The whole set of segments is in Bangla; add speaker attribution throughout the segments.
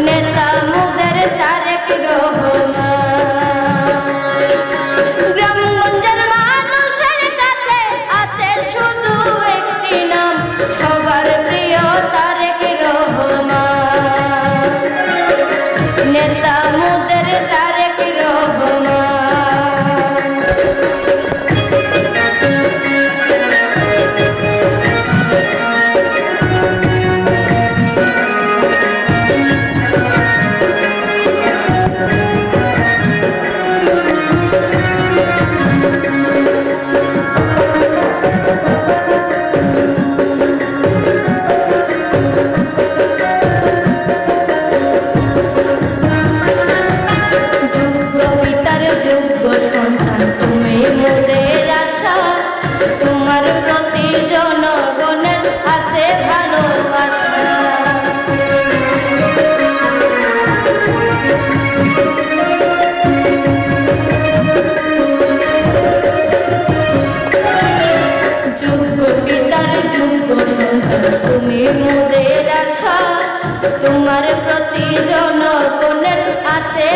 Speaker 1: नेता তোমার প্রতি জনগণের আছে ভালোবাসা। তুমি মোদের আশা। তোমার প্রতি জনগণের আছে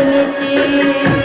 Speaker 1: জগনিতে